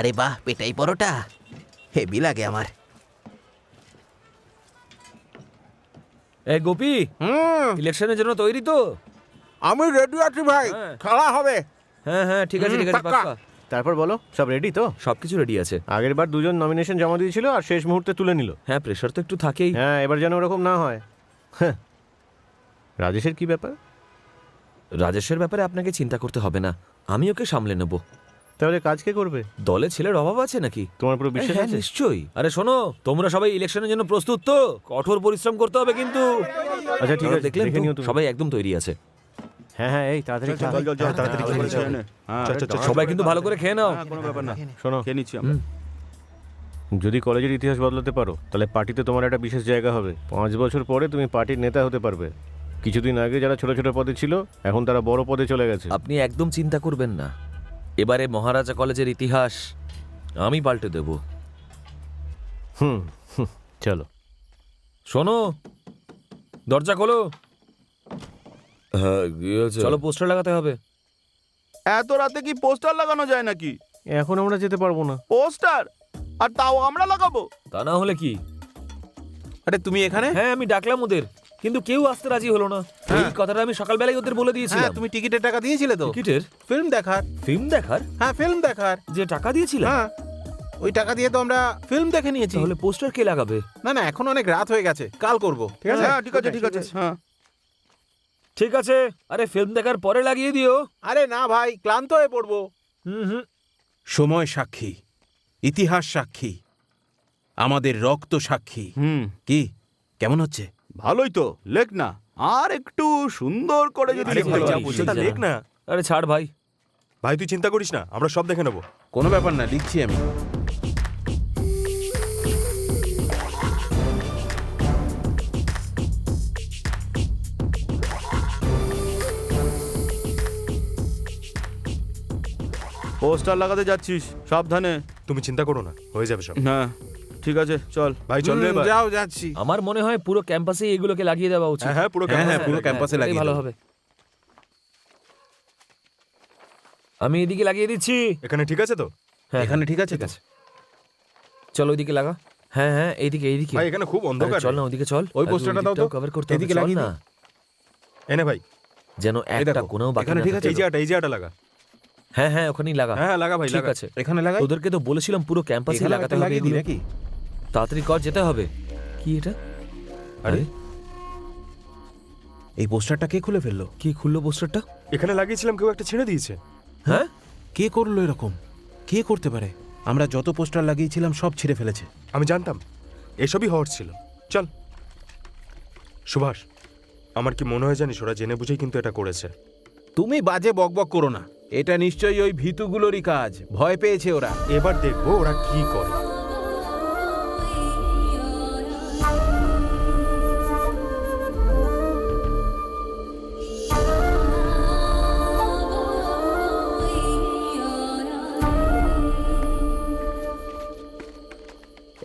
আরে বাহ পেটাই পরোটা। হেভি লাগে আমার। এ গোপি হুম। ইলেকশনের জন্য তৈরি তো? আমি রেডি আছি ভাই হ্যাঁ। খেলা হবে। হ্যাঁ হ্যাঁ ঠিক আছে ঠিক আছে পাক্কা। পাক্কা। তারপর বলো সব রেডি তো? সবকিছু রেডি আছে। আগের বার দুজন নমিনেশন জমা দিয়েছিল আর শেষ মুহূর্তে তুলে নিল। হ্যাঁ প্রেশার তো একটু থাকেই। হ্যাঁ এবার যেন ওরকম না হয়। হ্যাঁ। রাজেশের কি ব্যাপার? রাজেশের ব্যাপারে আপনাকে চিন্তা করতে হবে না। আমি ওকে সামলে নেব। তাহলে কাজ কে করবে? দলে ছেলের অভাব আছে নাকি? তোমার পুরো বিশ্বাস হ্যাঁ আছে? নিশ্চয়ই। আরে শোনো তোমরা সবাই ইলেকশনের জন্য প্রস্তুত তো? কঠোর পরিশ্রম করতে হবে কিন্তু। আচ্ছা ঠিক আছে দেখলেন দেখে তো? নিও তুমি। সবাই একদম তৈরি আছে। হ্যাঁ হ্যাঁ এই তাড়াতাড়ি খা। তাড়াতাড়ি খেয়ে নিচ্ছি আমি। হ্যাঁ, সবাই কিন্তু ভালো করে খেয়ে নাও। হ্যাঁ, কোনো ব্যাপার না। শোনো খেয়ে নিচ্ছি আমরা। যদি কলেজের ইতিহাস বদলাতে পারো তাহলে পার্টিতে তোমার একটা বিশেষ জায়গা হবে। পাঁচ বছর পরে তুমি পার্টির নেতা হতে পারবে। কিছুদিন আগে যারা ছোট ছোট পদে ছিল এখন তারা বড় পদে চলে গেছে। আপনি একদম চিন্তা করবেন না। এবারে মহারাজা কলেজের ইতিহাস আমি পাল্টে দেব। হুম হুম, চলো। শোনো দরজা খোলো। হ্যাঁ চলো পোস্টার লাগাতে হবে। এত রাতে কি পোস্টার লাগানো যায় নাকি? এখন আমরা যেতে পারব না। পোস্টার? আর তাও আমরা লাগাবো? তা না হলে কি? আরে তুমি এখানে? হ্যাঁ আমি ডাকলাম ওদের। কিন্তু কেউ আসতে রাজি হলো না। এই কথাটা আমি সকালবেলায় ওদের বলে হ্যাঁ দিয়েছিলাম তুমি টিকিটের টাকা দিয়েছিলে তো। টিকিটের? ফিল্ম দেখার। ফিল্ম দেখার? হ্যাঁ ফিল্ম দেখার। যে টাকা দিয়েছিলাম হ্যাঁ ওই টাকা দিয়ে তো আমরা ফিল্ম দেখে নিয়েছি। তাহলে পোস্টার কে লাগাবে? না না এখন অনেক রাত হয়ে গেছে কাল করব ঠিক আছে? হ্যাঁ ঠিক আছে ঠিক আছে হ্যাঁ। ঠিক আছে আরে ফিল্ম দেখার পরে লাগিয়ে দিও। আরে না ভাই ক্লান্ত হয়ে পড়ব। হুম হুম। সময় সাক্ষী ইতিহাস সাক্ষী আমাদের রক্ত সাক্ষী। হুম। কি? কেমন হচ্ছে? ভালোই তো লেখ না। আর একটু সুন্দর করে যদি আরে ভাই যা পারিস। বলছিস। তা লেখ না। আরে ছাড় ভাই। ভাই তুই চিন্তা করিস না আমরা সব দেখে নেব। কোনো ব্যাপার না লিখছি আমি। পোস্টার লাগাতে যাচ্ছিস সাবধানে। তুমি চিন্তা করো না হয়ে যাবে সব। হ্যাঁ। ঠিক আছে চল। ভাই চল রে এবার। যাও যাচ্ছি। আমার মনে হয় পুরো ক্যাম্পাসে এগুলোকে লাগিয়ে দেওয়া উচিত। হ্যাঁ হ্যাঁ পুরো হ্যাঁ, হ্যাঁ, পুরো। ক্যাম্পাসে এটাই লাগিয়ে ভালো। হবে। আমি এদিকে লাগিয়ে দিচ্ছি। এখানে ঠিক আছে তো? হ্যাঁ এখানে ঠিক আছে আছে। চল ওইদিকে লাগা। হ্যাঁ হ্যাঁ এইদিকে এইদিকে। ভাই এখানে খুব আরে অন্ধকার। চল না ওইদিকে চল। ওই পোস্টারটা দাও তো। কভার করতে এদিকে চল লাগিয়ে না। এনে ভাই। যেন একটা দেখো, কোনাও বাকি এখানে না ঠিক থাকে। এই জায়গাটা এই জায়গাটা লাগা। হ্যাঁ হ্যাঁ ওখানেই লাগা। হ্যাঁ লাগা ভাই ঠিক লাগা। আছে। এখানে লাগাই। তোদেরকে তো বলেছিলাম পুরো ক্যাম্পাসে এখানে লাগাতে হবে লাগিয়ে দিই এগুলো। নাকি? তাড়াতাড়ি কর যেতে হবে। কি এটা? আরে। এই পোস্টারটা কে খুলে ফেলল? কি খুললো পোস্টারটা? এখানে লাগিয়েছিলাম কেউ একটা ছেড়ে দিয়েছে। হ্যাঁ? কে করল এরকম? কে করতে পারে? আমরা যত পোস্টার লাগিয়েছিলাম সব ছিঁড়ে ফেলেছে। আমি জানতাম। এসবই হওয়ার ছিল। চল। সুভাষ আমার কি মনে হয় জানিস ওরা জেনে বুঝেই কিন্তু এটা করেছে। তুমি বাজে বকবক করো না। এটা নিশ্চয়ই ওই ভীতুগুলোরই কাজ। ভয় পেয়েছে ওরা। এবার দেখব ওরা কি করে।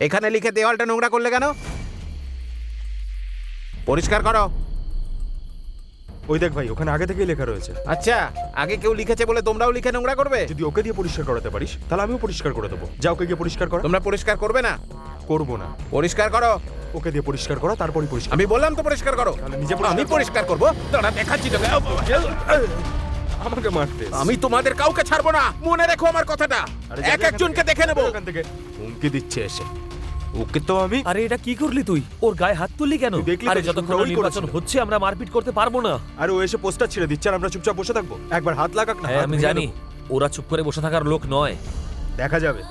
এখানে লিখে দেওয়ালটা নোংরা করলে কেন? পরিষ্কার করো। ওই দেখ ভাই ওখানে আগে থেকেই লেখা রয়েছে। আচ্ছা আগে কেউ লিখেছে বলে তোমরাও লিখে নোংরা করবে? যদি ওকে দিয়ে পরিষ্কার করাতে পারিস তাহলে আমিও পরিষ্কার করে দেবো। যা ওকে গিয়ে পরিষ্কার করা। তোমরা পরিষ্কার করবে না? করব না। পরিষ্কার করো। ওকে দিয়ে পরিষ্কার করা তারপরই পরিষ্কার আমি বললাম তো পরিষ্কার করো। নিজে আমি পরিষ্কার করব। দেখাচ্ছি তোকে। আমাকে মারতে আমি তোমাদের কাউকে ছাড়বো না। মনে রেখো আমার কথাটা। এক একজনকে দেখে নেব। ওখান থেকে। হুমকি দিচ্ছে এসে। ওকে তো আমি আরে এটা কি করলি তুই? ওর গায়ে হাত তুললি কেন? দেখলি আরে যতক্ষণ ওই নির্বাচন হচ্ছে আমরা মারপিট করতে পারব না। আর ও এসে পোস্টার ছেড়ে দিচ্ছে আর আমরা চুপচাপ বসে থাকব। একবার হাত লাগাক না হ্যাঁ আমি জানি। ওরা চুপ করে বসে থাকার লোক নয়। দেখা যাবে।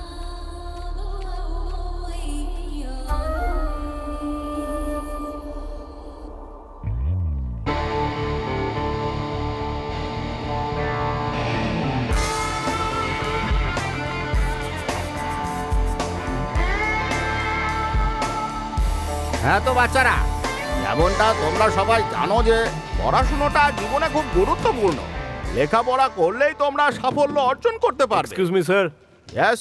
হ্যাঁ তো বাচ্চারা যেমনটা তোমরা সবাই জানো যে পড়াশুনোটা জীবনে খুব গুরুত্বপূর্ণ। লেখাপড়া করলেই তোমরা সাফল্য অর্জন করতে পারবে। এক্সকিউজ মি স্যার ইয়েস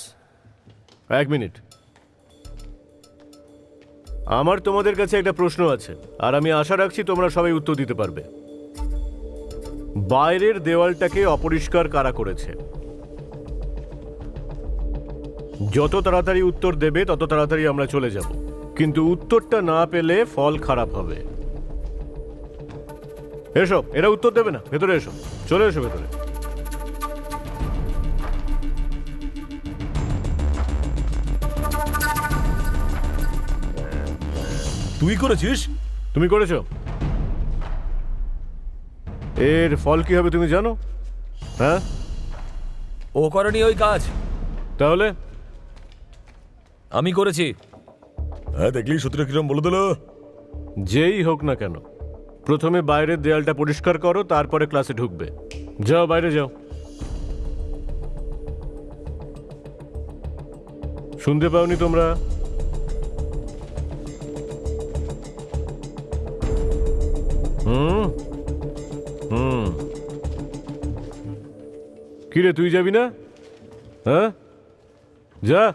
এক মিনিট। আমার তোমাদের কাছে একটা প্রশ্ন আছে আর আমি আশা রাখছি তোমরা সবাই উত্তর দিতে পারবে। বাইরের দেওয়ালটাকে অপরিষ্কার কারা করেছে? যত তাড়াতাড়ি উত্তর দেবে তত তাড়াতাড়ি আমরা চলে যাব। কিন্তু উত্তরটা না পেলে ফল খারাপ হবে। এসো এরা উত্তর দেবে না। ভেতরে এসো। চলে এসো ভেতরে। তুই করেছিস? তুমি করেছ? এর ফল কি হবে তুমি জানো? হ্যাঁ? ও করেনি ওই কাজ। তাহলে? আমি করেছি। হ্যাঁ দেখলি সত্যিটা কিরম বলে দিল? যেই হোক না কেন, প্রথমে বাইরের দেয়ালটা পরিষ্কার করো, তারপরে ক্লাসে ঢুকবে। যাও, বাইরে যাও। শুনতে পাওনি তোমরা? হুম হুম। কিরে, তুই যাবি না? হ্যাঁ? যা।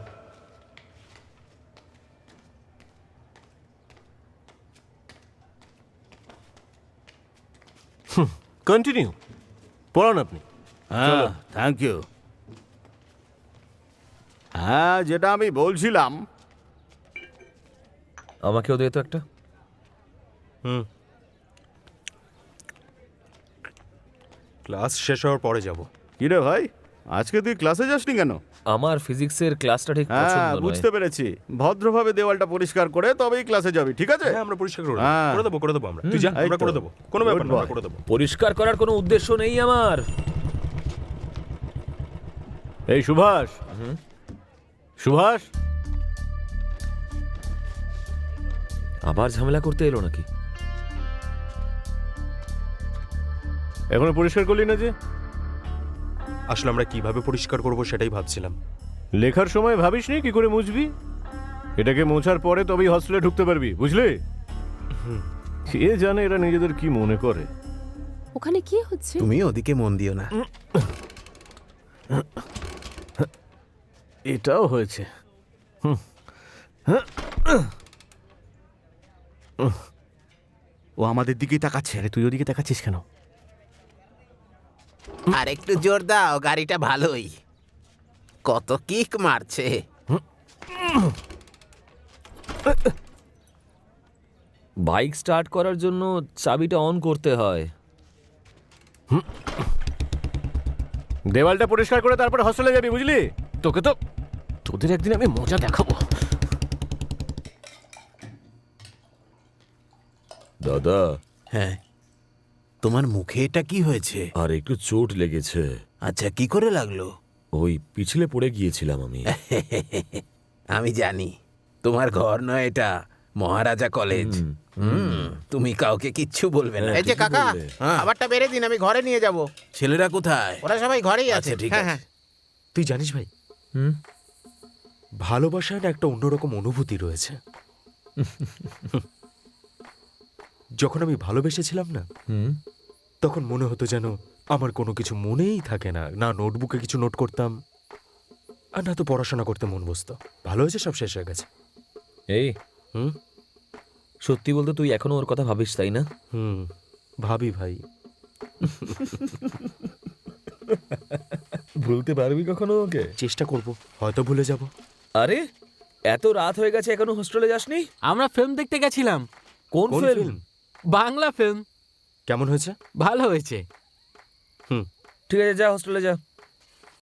কন্টিনিউ পড়ান আপনি হ্যাঁ থ্যাংক ইউ হ্যাঁ যেটা আমি বলছিলাম। আমাকেও দে তো একটা। হুম। ক্লাস শেষ হওয়ার পরে যাব। কিরে ভাই? আজকে তুই ক্লাসে যাসনি কেন? আমার ফিজিক্সের ক্লাসটা ঠিক হ্যাঁ পছন্দ নয়। বুঝতে পেরেছি। ভদ্রভাবে দেওয়ালটা পরিষ্কার করে তবেই ক্লাসে যাবি ঠিক আছে? হ্যাঁ আমরা পরিষ্কার করে হ্যাঁ। করে দেবো করে দেবো আমরা। তুই যা এই আমরা তো। করে দেবো। কোনো ব্যাপার Good না আমরা করে দেবো। পরিষ্কার করার কোনো উদ্দেশ্য নেই আমার। এই সুভাষ। সুভাষ? আবার ঝামেলা করতে এলো নাকি? এখনও পরিষ্কার করলি না যে? আসলে আমরা কীভাবে পরিষ্কার করব সেটাই ভাবছিলাম। লেখার সময় ভাবিসনি কি করে মুছবি? এটাকে মোছার পরে তবেই হস্টেলে ঢুকতে পারবি বুঝলি? কে জানে এরা নিজেদের কি মনে করে। ওখানে কি হচ্ছে? তুমি ওদিকে মন দিও না। এটাও হয়েছে। ও আমাদের দিকেই তাকাচ্ছে। আরে তুই ওদিকে তাকাচ্ছিস কেন? আর একটু জোর দাও গাড়িটা ভালোই। কত কিক মারছে। বাইক স্টার্ট করার জন্য চাবিটা অন করতে হয়। দেওয়ালটা পরিষ্কার করে তারপর হস্টেলে যাবি বুঝলি? তোকে তো তোদের একদিন আমি মজা দেখাবো। দাদা হ্যাঁ। তোমার মুখে এটা কি হয়েছে? আর একটু চোট লেগেছে। আচ্ছা কি করে লাগল? ওই পিছলে পড়ে গিয়েছিলাম আমি। আমি জানি। তোমার ঘর নয় এটা মহারাজা কলেজ। হুম তুমি কাউকে কিচ্ছু বলবে না। হ্যাঁ, এই যে কাকা হ্যাঁ, খাবারটা বেড়ে দিন আমি ঘরে নিয়ে যাব। ছেলেরা কোথায়? ওরা সবাই ঘরেই আছে। আচ্ছা ঠিক হ্যাঁ, আছে। হ্যাঁ। তুই জানিস ভাই হুম? ভালোবাসার একটা অন্যরকম অনুভূতি রয়েছে। যখন আমি ভালোবেসেছিলাম না হুম। তখন মনে হতো যেন আমার কোনো কিছু মনেই থাকে না। না নোটবুকে কিছু নোট করতাম আর না তো পড়াশোনা করতে মন বসতো। ভালো হয়েছে সব শেষ হয়ে গেছে। এই হুম? সত্যি বলতে তুই এখনও ওর কথা ভাবিস তাই না? হুম ভাবি ভাই। ভুলতে পারবি কখনো ওকে? চেষ্টা করব হয়তো ভুলে যাব। আরে এত রাত হয়ে গেছে এখনও হোস্টেলে যাসনি? আমরা ফিল্ম দেখতে গেছিলাম। কোন ফিল্ম বাংলা ফিল্ম কেমন হয়েছে? ভালো হয়েছে। হুম। ঠিক আছে যা হোস্টেলে যা